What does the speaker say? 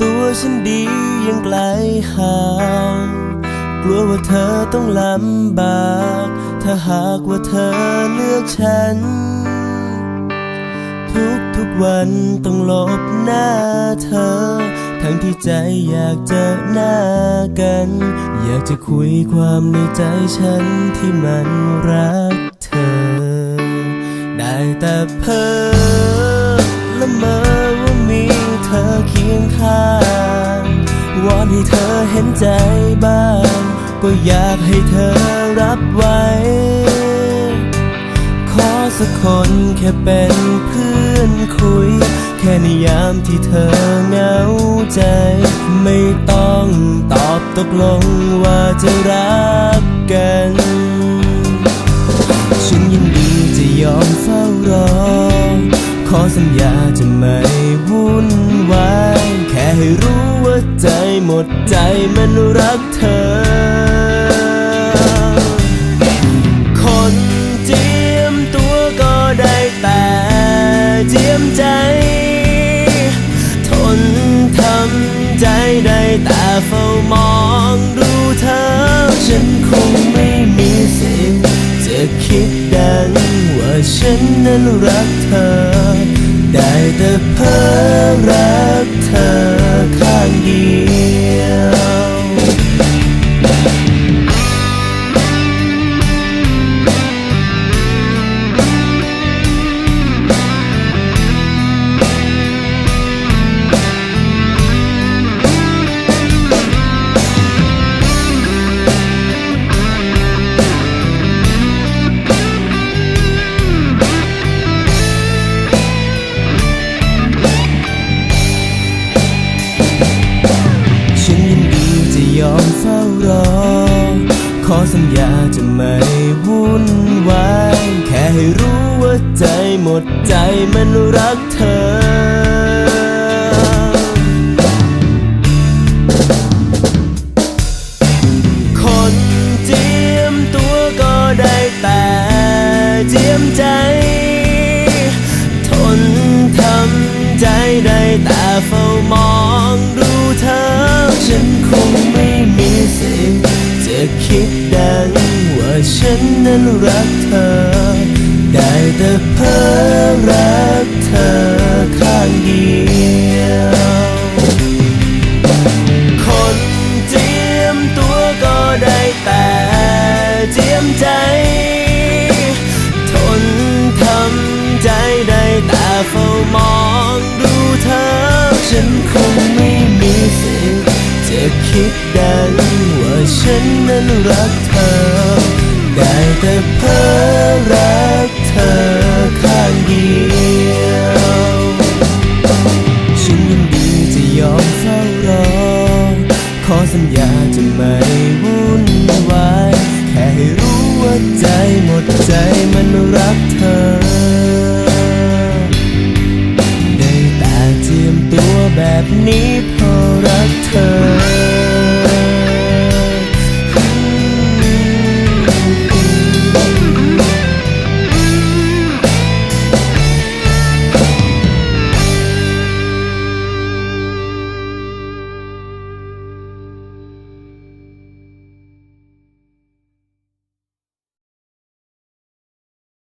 ตัวฉันดียังไกลห่างกลัวว่าเธอต้องลำบาก ถ้าหากว่าเธอเลือกฉัน ทุกทุกวันต้องลบหน้าเธอ ทั้งที่ใจอยากเจอหน้ากัน อยากจะคุยความในใจฉันที่มันรักเธอ ได้แต่เพ้อ ให้เธอเห็นใจบ้าง ก็อยากให้เธอรับไว้ ขอสักคนแค่เป็นเพื่อนคุย แค่ในยามที่เธอเหงาใจ ไม่ต้องตอบตกลงว่าจะรักกัน ฉันยินดีจะยอมเฝ้ารอ ขอสัญญาจะไม่วุ่นวาย แค่ให้รู้ว่าใจ หมดใจมันรักเธอ คนเจียมตัวก็ได้แต่เจียมใจ ทนทำใจได้แต่เฝ้ามองดูเธอ ฉันคงไม่มีสิทธิ์จะคิดดังว่าฉันนั้นรักเธอ ได้แต่เพ้อรักเธอ ข้ สัญญาจะไม่วุ่นวายแค่ให้รู้ว่าใจหมดใจมันรักเธอคนเจียมตัวก็ได้แต่เจียมใจ ทนทำใจได้แต่เฝ้ามอง ว่าฉันนั้นรักเธอ ได้แต่เพ้อรักเธอข้างเดียวคนเจียมตัวก็ได้แต่เจียมใจ ทนทำใจได้แต่เฝ้ามอง ฉันนั้นรักเธอ ได้แต่เพ้อรักเธอข้างเดียวฉันยินดีจะยอมเฝ้ารอ ขอสัญญาจะไม่วุ่นวายแค่ให้รู้ว่าใจหมดใจมันรักเธอ ได้แต่เจียมตัวแบบนี้เพราะรักเธอ